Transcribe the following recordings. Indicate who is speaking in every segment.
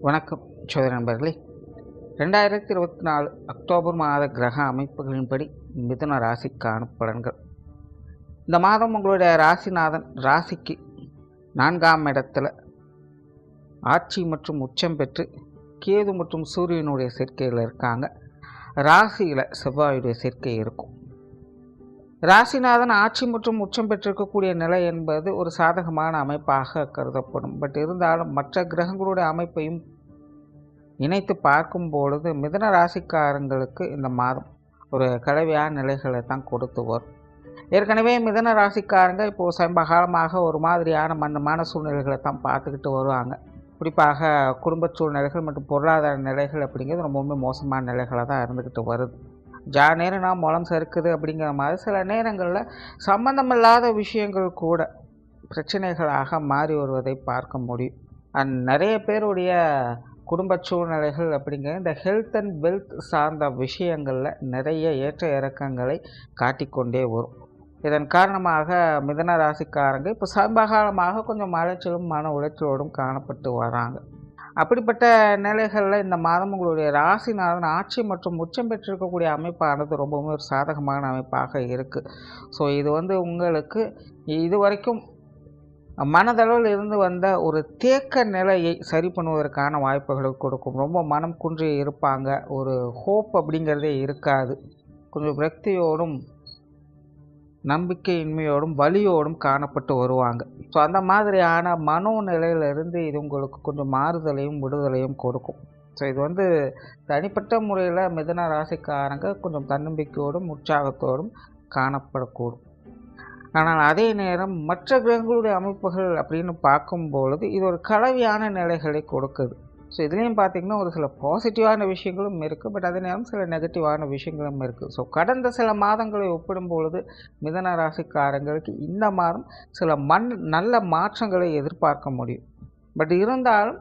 Speaker 1: வணக்கம் சோதர நண்பர்களே. ரெண்டாயிரத்தி இருபத்தி நாலு அக்டோபர் மாத கிரக அமைப்புகளின்படி மிதுன ராசிக்கான பலன்கள். இந்த மாதம் உங்களுடைய ராசிநாதன் ராசிக்கு நான்காம் இடத்துல ஆட்சி மற்றும் உச்சம் பெற்று கேது மற்றும் சூரியனுடைய சேர்க்கையில் இருக்காங்க. ராசியில் செவ்வாயுடைய சேர்க்கை இருக்கும். ராசிநாதன் ஆட்சி மற்றும் உச்சம் பெற்றிருக்கக்கூடிய நிலை என்பது ஒரு சாதகமான அமைப்பாக கருதப்படும். பட் இருந்தாலும் மற்ற கிரகங்களுடைய அமைப்பையும் இணைத்து பார்க்கும் பொழுது மிதன ராசிக்காரங்களுக்கு இந்த மாதம் ஒரு கலவையான நிலைகளை தான் கொடுத்து வரும். ஏற்கனவே மிதன ராசிக்காரங்க இப்போது சமீப காலமாக ஒரு மாதிரியான மந்தமான சூழ்நிலைகளை தான் பார்த்துக்கிட்டு வருவாங்க. குறிப்பாக குடும்ப சூழ்நிலைகள் மற்றும் பொருளாதார நிலைகள் அப்படிங்கிறது ரொம்பவுமே மோசமான நிலைகளாக தான் இருந்துக்கிட்டு வருது. ஜா நேரம் நான் முளம் சறுக்குது அப்படிங்கிற மாதிரி சில நேரங்களில் சம்மந்தமில்லாத விஷயங்கள் கூட பிரச்சனைகளாக மாறி வருவதை பார்க்க முடியும். அண்ட் நிறைய பேருடைய குடும்ப சூழ்நிலைகள் அப்படிங்கிற இந்த ஹெல்த் அண்ட் வெல்த் சார்ந்த விஷயங்களில் நிறைய ஏற்ற இறக்கங்களை காட்டிக்கொண்டே வரும். இதன் காரணமாக மிதன ராசிக்காரங்க இப்போ சமீபகாலமாக கொஞ்சம் அலைச்சலும் மன உளைச்சலோடும் காணப்பட்டு வராங்க. அப்படிப்பட்ட நிலைகளில் இந்த மாதம் உங்களுடைய ராசிநாதன் ஆட்சி மற்றும் உச்சம் பெற்றிருக்கக்கூடிய அமைப்பானது ரொம்பவுமே ஒரு சாதகமான அமைப்பாக இருக்குது ஸோ இது வந்து உங்களுக்கு இது வரைக்கும் மனதளவில் இருந்து வந்த ஒரு தேக்க நிலையை சரி பண்ணுவதற்கான வாய்ப்புகளை கொடுக்கும். ரொம்ப மனம் குன்றி இருப்பாங்க. ஒரு ஹோப் அப்படிங்கிறதே இருக்காது. கொஞ்சம் விரக்தியோடும் நம்பிக்கையின்மையோடும் வலியோடும் காணப்பட்டு வருவாங்க. ஸோ அந்த மாதிரியான மனோநிலையிலிருந்து இது உங்களுக்கு கொஞ்சம் மாறுதலையும் விடுதலையும் கொடுக்கும். ஸோ இது வந்து தனிப்பட்ட முறையில் மிதன ராசிக்காரங்க கொஞ்சம் தன்னம்பிக்கையோடும் உற்சாகத்தோடும் காணப்படக்கூடும். ஆனால் அதே நேரம் மற்ற கிரகங்களுடைய அமைப்புகள் அப்படின்னு பார்க்கும்பொழுது இது ஒரு கலவையான நிலைகளை கொடுக்குது. ஸோ இதுலேயும் பார்த்திங்கன்னா ஒரு சில பாசிட்டிவான விஷயங்களும் இருக்குது பட் அதே நேரம் சில நெகட்டிவான விஷயங்களும் இருக்குது ஸோ கடந்த சில மாதங்களை ஒப்பிடும் பொழுது மிதன ராசிக்காரங்களுக்கு இந்த மாதம் சில மண் நல்ல மாற்றங்களை எதிர்பார்க்க முடியும். பட் இருந்தாலும்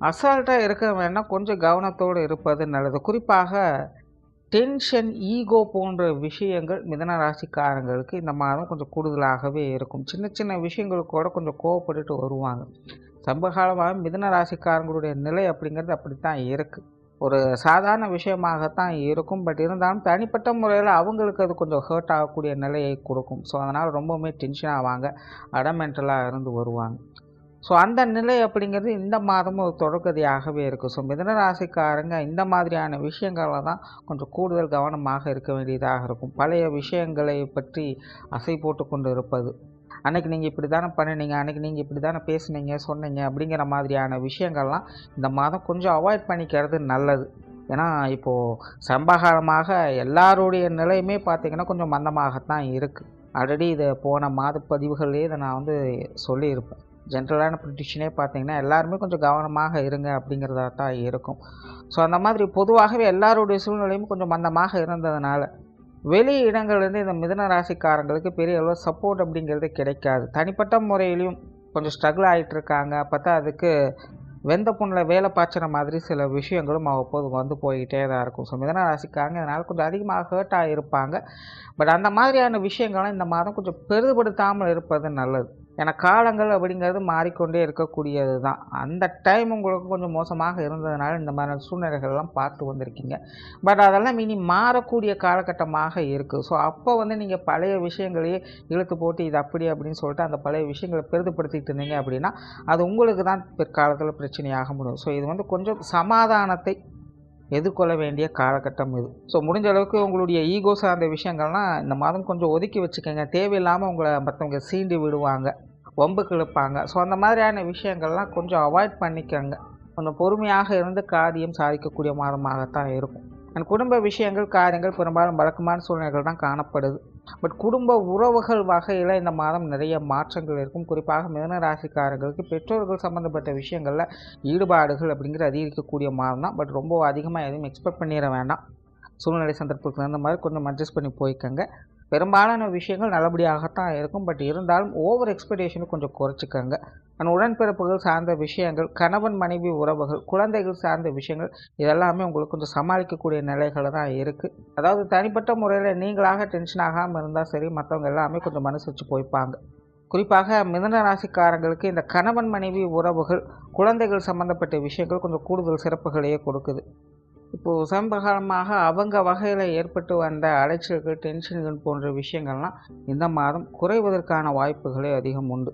Speaker 1: அசால்ட்டாக இருக்க வேணால் கொஞ்சம் கவனத்தோடு இருப்பது நல்லது. குறிப்பாக டென்ஷன் ஈகோ போன்ற விஷயங்கள் மிதன ராசிக்காரங்களுக்கு இந்த மாதம் கொஞ்சம் கூடுதலாகவே இருக்கும். சின்ன சின்ன விஷயங்களுக்கு கூட கொஞ்சம் கோவப்பட்டுட்டு வருவாங்க. சம்பகாலமாக மிதன ராசிக்காரங்களுடைய நிலை அப்படிங்கிறது அப்படித்தான் இருக்குது ஒரு சாதாரண விஷயமாகத்தான் இருக்கும். பட் இருந்தாலும் தனிப்பட்ட முறையில் அவங்களுக்கு அது கொஞ்சம் ஹர்ட் ஆகக்கூடிய நிலையை கொடுக்கும். ஸோ அதனால் ரொம்பவுமே டென்ஷன் ஆவாங்க. அடமெண்டலாக இருந்து வருவாங்க. ஸோ அந்த நிலை அப்படிங்கிறது இந்த மாதமும் ஒரு தொடர்கதியாகவே இருக்குது ஸோ மிதன ராசிக்காரங்க இந்த மாதிரியான விஷயங்களில் தான் கொஞ்சம் கூடுதல் கவனமாக இருக்க வேண்டியதாக இருக்கும். பழைய விஷயங்களை பற்றி அசை போட்டு கொண்டு இருப்பது அன்றைக்கி நீங்கள் இப்படி தானே பண்ணினீங்க அன்றைக்கி நீங்கள் இப்படி தானே பேசுனீங்க சொன்னீங்க அப்படிங்கிற மாதிரியான விஷயங்கள்லாம் இந்த மாதம் கொஞ்சம் அவாய்ட் பண்ணிக்கிறது நல்லது. ஏன்னா இப்போது சம்பகாலமாக எல்லாருடைய நிலையுமே பார்த்திங்கன்னா கொஞ்சம் மந்தமாகத்தான் இருக்குது ஆல்ரெடி இதை போன மாத பதிவுகள்லேயே இதை நான் வந்து சொல்லியிருப்பேன். ஜென்ரலான ப்ரிடிக்ஷனே பார்த்தீங்கன்னா எல்லாருமே கொஞ்சம் கவனமாக இருங்க அப்படிங்கிறதா தான் இருக்கும். ஸோ அந்த மாதிரி பொதுவாகவே எல்லாருடைய சூழ்நிலையும் கொஞ்சம் மந்தமாக இருந்ததுனால வெளி இடங்கள்லேருந்து இந்த மிதன ராசிக்காரங்களுக்கு பெரிய அளவு சப்போர்ட் அப்படிங்கிறது கிடைக்காது. தனிப்பட்ட முறையிலையும் கொஞ்சம் ஸ்ட்ரகிள் ஆகிட்டு இருக்காங்க. பார்த்தா அதுக்கு வெந்த புண்ணில் வேலை பாய்ச்சுற மாதிரி சில விஷயங்களும் அவ்வப்போது வந்து போய்கிட்டே தான் இருக்கும். ஸோ மிதன ராசிக்காரங்க இதனால் கொஞ்சம் அதிகமாக ஹர்ட் ஆகியிருப்பாங்க பட் அந்த மாதிரியான விஷயங்களும் இந்த மாதம் கொஞ்சம் பெரிதுபடுத்தாமல் இருப்பது நல்லது. ஏன்னா காலங்கள் அப்படிங்கிறது மாறிக்கொண்டே இருக்கக்கூடியது தான் அந்த டைம் உங்களுக்கு கொஞ்சம் மோசமாக இருந்ததுனால இந்த மாதிரி சூழ்நிலைகள்லாம் பார்த்து வந்திருக்கீங்க. பட் அதெல்லாம் இனி மாறக்கூடிய காலகட்டமாக இருக்குது ஸோ அப்போ வந்து நீங்கள் பழைய விஷயங்களையே இழுத்து போட்டு இது அப்படி அப்படின்னு சொல்லிட்டு அந்த பழைய விஷயங்களை பெரிதுபடுத்திட்டு இருந்தீங்க அப்படின்னா அது உங்களுக்கு தான் பிற்காலத்தில் பிரச்சனையாக முடியும். ஸோ இது வந்து கொஞ்சம் சமாதானத்தை எதிர்கொள்ள வேண்டிய காலகட்டம் இது. ஸோ முடிஞ்ச அளவுக்கு உங்களுடைய ஈகோ சார்ந்த விஷயங்கள்லாம் இந்த மாதம் கொஞ்சம் ஒதுக்கி வச்சுக்கோங்க. தேவையில்லாமல் உங்களை மற்றவங்க சீண்டி விடுவாங்க வம்பு கிழப்பாங்க ஸோ அந்த மாதிரியான விஷயங்கள்லாம் கொஞ்சம் அவாய்ட் பண்ணிக்கோங்க. கொஞ்சம் பொறுமையாக இருந்து காரியம் சாதிக்கக்கூடிய மாதமாகத்தான் இருக்கும். அண்ட் குடும்ப விஷயங்கள் காரியங்கள் பெரும்பாலும் வழக்கமான சூழ்நிலைகள் தான் காணப்படுது. பட் குடும்ப உறவுகள் வகையில் இந்த மாதம் நிறைய மாற்றங்கள் இருக்கும். குறிப்பாக மிதன ராசிக்காரங்களுக்கு பெற்றோர்கள் சம்மந்தப்பட்ட விஷயங்களில் ஈடுபாடுகள் அப்படிங்கிற அதிகரிக்கக்கூடிய மாதம் தான். பட் ரொம்ப அதிகமாக எதுவும் எக்ஸ்பெக்ட் பண்ணிட வேண்டாம். சூழ்நிலை சந்தர்ப்பத்துக்கு அந்த மாதிரி கொஞ்சம் அட்ஜஸ்ட் பண்ணி போய்க்கங்க. பெரும்பாலான விஷயங்கள் நல்லபடியாகத்தான் இருக்கும். பட் இருந்தாலும் ஓவர் எக்ஸ்பெக்டேஷனை கொஞ்சம் குறைச்சிக்கோங்க. அண்ட் உடன்பிறப்புகள் சார்ந்த விஷயங்கள் கணவன் மனைவி உறவுகள் குழந்தைகள் சார்ந்த விஷயங்கள் இதெல்லாமே உங்களுக்கு கொஞ்சம் சமாளிக்கக்கூடிய நிலைகளை தான் இருக்குது அதாவது தனிப்பட்ட முறையில் நீங்களாக டென்ஷன் ஆகாமல் இருந்தால் சரி மற்றவங்க எல்லாமே கொஞ்சம் மனசு வச்சு போய்ப்பாங்க. குறிப்பாக மிதன ராசிக்காரங்களுக்கு இந்த கணவன் மனைவி உறவுகள் குழந்தைகள் சம்மந்தப்பட்ட விஷயங்கள் கொஞ்சம் கூடுதல் சிறப்புகளையே கொடுக்குது. இப்போது சமீபகாலமாக அவங்க வகையில் ஏற்பட்டு வந்த அலைச்சல்கள் டென்ஷன்கள் போன்ற விஷயங்கள்லாம் இந்த மாதம் குறைவதற்கான வாய்ப்புகளே அதிகம் உண்டு.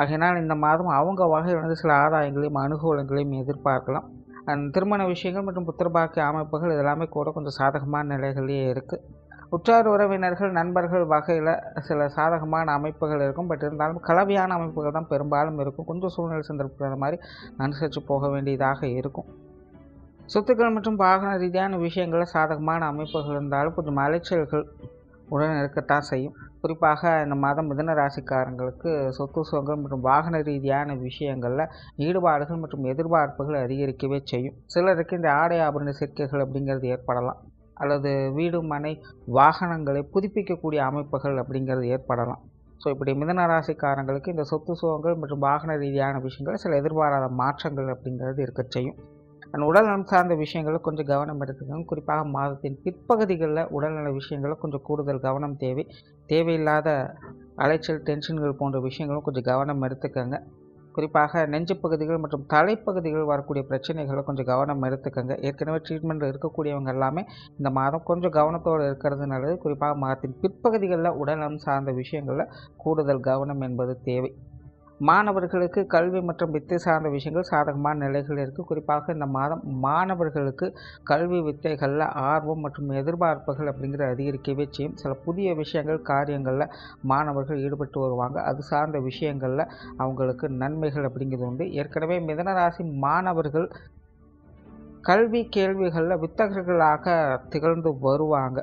Speaker 1: ஆகையினால் இந்த மாதம் அவங்க வகையில் வந்து சில ஆதாயங்களையும் அனுகூலங்களையும் எதிர்பார்க்கலாம். திருமண விஷயங்கள் மற்றும் புத்திரபாக்கிய அமைப்புகள் இதெல்லாமே கூட கொஞ்சம் சாதகமான நிலைகளே இருக்குது உற்றார் உறவினர்கள் நண்பர்கள் வகையில் சில சாதகமான அமைப்புகள் இருக்கும். பட் இருந்தாலும் கலவையான அமைப்புகள் தான் பெரும்பாலும் இருக்கும். கொஞ்சம் சூழ்நிலை சந்தர்ப்பம் மாதிரி அனுசரித்து போக வேண்டியதாக இருக்கும். சொத்துக்கள் மற்றும் வாகன ரீதியான விஷயங்களில் சாதகமான அமைப்புகள் இருந்தாலும் கொஞ்சம் அலைச்சல்கள் உடன் இருக்கத்தான் செய்யும். குறிப்பாக இந்த மாதம் மிதன ராசிக்காரங்களுக்கு சொத்து சுகங்கள் மற்றும் வாகன ரீதியான விஷயங்களில் ஈடுபாடுகள் மற்றும் எதிர்பார்ப்புகள் அதிகரிக்கவே செய்யும். சிலருக்கு இந்த ஆடை ஆபரண சேர்க்கைகள் அப்படிங்கிறது ஏற்படலாம். அல்லது வீடு மனை வாகனங்களை புதுப்பிக்கக்கூடிய அமைப்புகள் அப்படிங்கிறது ஏற்படலாம். ஸோ இப்படி மிதன ராசிக்காரங்களுக்கு இந்த சொத்து சுகங்கள் மற்றும் வாகன ரீதியான விஷயங்கள் சில எதிர்பாராத மாற்றங்கள் அப்படிங்கிறது இருக்க செய்யும். அண்ட் உடல்நலம் சார்ந்த விஷயங்களில் கொஞ்சம் கவனம் எடுத்துக்கணும். குறிப்பாக மாதத்தின் பிற்பகுதிகளில் உடல்நல விஷயங்களில் கொஞ்சம் கூடுதல் கவனம் தேவை. தேவையில்லாத அலைச்சல் டென்ஷன்கள் போன்ற விஷயங்களும் கொஞ்சம் கவனம் எடுத்துக்கோங்க. குறிப்பாக நெஞ்சு பகுதிகள் மற்றும் தலைப்பகுதிகள் வரக்கூடிய பிரச்சனைகளை கொஞ்சம் கவனம் எடுத்துக்கோங்க. ஏற்கனவே ட்ரீட்மெண்ட் இருக்கக்கூடியவங்க எல்லாமே இந்த மாதம் கொஞ்சம் கவனத்தோடு இருக்கிறது நல்லது. குறிப்பாக மாதத்தின் பிற்பகுதிகளில் உடல்நலம் சார்ந்த விஷயங்களில் கூடுதல் கவனம் என்பது தேவை. மாணவர்களுக்கு கல்வி மற்றும் வித்தை சார்ந்த விஷயங்கள் சாதகமான நிலைகள் இருக்குது குறிப்பாக இந்த மாதம் மாணவர்களுக்கு கல்வி வித்தைகளில் ஆர்வம் மற்றும் எதிர்பார்ப்புகள் அப்படிங்கிற அதிகரிக்கவே செய்யும். சில புதிய விஷயங்கள் காரியங்களில் மாணவர்கள் ஈடுபட்டு வருவாங்க. அது சார்ந்த விஷயங்களில் அவங்களுக்கு நன்மைகள் அப்படிங்கிறது உண்டு. ஏற்கனவே மிதனராசி மாணவர்கள் கல்வி கேள்விகளில் வித்தகர்களாக திகழ்ந்து வருவாங்க.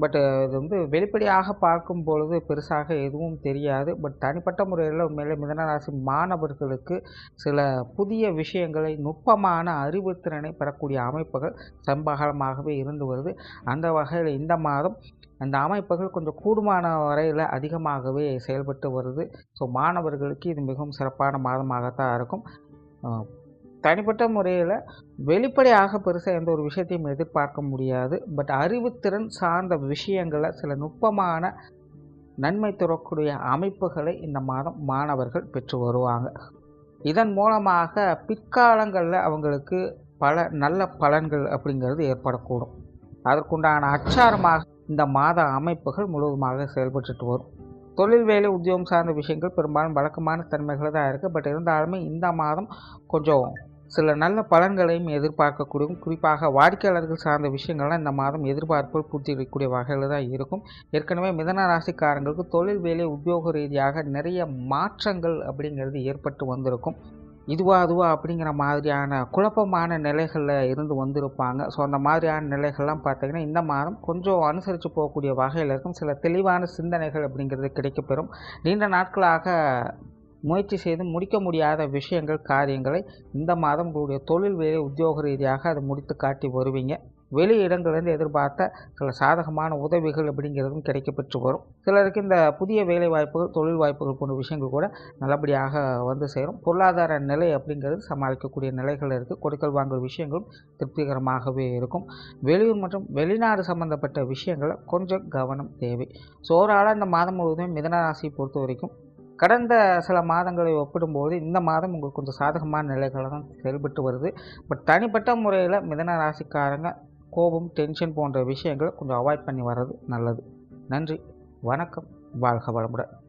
Speaker 1: பட் இது வந்து வெளிப்படையாக பார்க்கும் பொழுது பெருசாக எதுவும் தெரியாது. பட் தனிப்பட்ட முறையில் உண்மையிலே மிதனராசி மாணவர்களுக்கு சில புதிய விஷயங்களை நுட்பமான அறிவுத்திறனை பெறக்கூடிய அமைப்புகள் சம்பகலமாகவே இருந்து வருது. அந்த வகையில் இந்த மாதம் அந்த அமைப்புகள் கொஞ்சம் கூடுமான வரையில் அதிகமாகவே செயல்பட்டு வருது. ஸோ மாணவர்களுக்கு இது மிகவும் சிறப்பான மாதமாகத்தான் இருக்கும். தனிப்பட்ட முறையில் வெளிப்படையாக பெருசாக எந்த ஒரு விஷயத்தையும் எதிர்பார்க்க முடியாது. பட் அறிவுத்திறன் சார்ந்த விஷயங்களை சில நுட்பமான நன்மை தரக்கூடிய அமைப்புகளை இந்த மாதம் மாணவர்கள் பெற்று வருவாங்க. இதன் மூலமாக பிற்காலங்களில் அவங்களுக்கு பல நல்ல பலன்கள் அப்படிங்கிறது ஏற்படக்கூடும். அதற்குண்டான அச்சாரமாக இந்த மாத அமைப்புகள் முழுவதுமாக செயல்பட்டு வரும். தொழில் வேலை உத்தியோகம் சார்ந்த விஷயங்கள் பெரும்பாலும் வழக்கமான தன்மைகள் தான் இருக்குது பட் இருந்தாலுமே இந்த மாதம் கொஞ்சம் சில நல்ல பலன்களையும் எதிர்பார்க்கக்கூடிய குறிப்பாக வாடிக்கையாளர்கள் சார்ந்த விஷயங்கள்லாம் இந்த மாதம் எதிர்பார்ப்பு பூர்த்தி வகையில் தான் இருக்கும். ஏற்கனவே மிதன ராசிக்காரங்களுக்கு தொழில் வேலை உத்தியோக ரீதியாக நிறைய மாற்றங்கள் அப்படிங்கிறது ஏற்பட்டு வந்திருக்கும். இதுவா அதுவா அப்படிங்கிற மாதிரியான குழப்பமான நிலைகளில் இருந்து வந்திருப்பாங்க. ஸோ அந்த மாதிரியான நிலைகள்லாம் பார்த்திங்கன்னா இந்த மாதம் கொஞ்சம் அனுசரித்து போகக்கூடிய வகையில் இருக்கும். சில தெளிவான சிந்தனைகள் அப்படிங்கிறது கிடைக்கப்பெறும். நீண்ட நாட்களாக முயற்சி செய்து முடிக்க முடியாத விஷயங்கள் காரியங்களை இந்த மாதம் உங்களுடைய தொழில் வேலை உத்தியோக ரீதியாக அதை முடித்து காட்டி வருவீங்க. வெளி இடங்கள்லேருந்து எதிர்பார்த்த சில சாதகமான உதவிகள் அப்படிங்கிறதும் கிடைக்கப்பெற்று வரும். சிலருக்கு இந்த புதிய வேலை வாய்ப்புகள் தொழில் வாய்ப்புகள் போன்ற விஷயங்கள் கூட நல்லபடியாக வந்து சேரும். பொருளாதார நிலை அப்படிங்கிறது சமாளிக்கக்கூடிய நிலைகள் இருக்குது கொடுக்கல் வாங்கல் விஷயங்களும் திருப்திகரமாகவே இருக்கும். வெளியூர் மற்றும் வெளிநாடு சம்பந்தப்பட்ட விஷயங்களை கொஞ்சம் கவனம் தேவை. ஸோ ஓவராலாக இந்த மாதம் முழுவதும் மிதனராசியை பொறுத்த வரைக்கும் கடந்த சில மாதங்களை ஒப்பிடும்போது இந்த மாதம் உங்களுக்கு கொஞ்சம் சாதகமான நிலைகளை தான் செயல்பட்டு வருது. பட் தனிப்பட்ட முறையில் மிதன ராசிக்காரங்க கோபம் டென்ஷன் போன்ற விஷயங்களை கொஞ்சம் அவாய்ட் பண்ணி வர்றது நல்லது. நன்றி வணக்கம் வாழ்க வளமுடன்.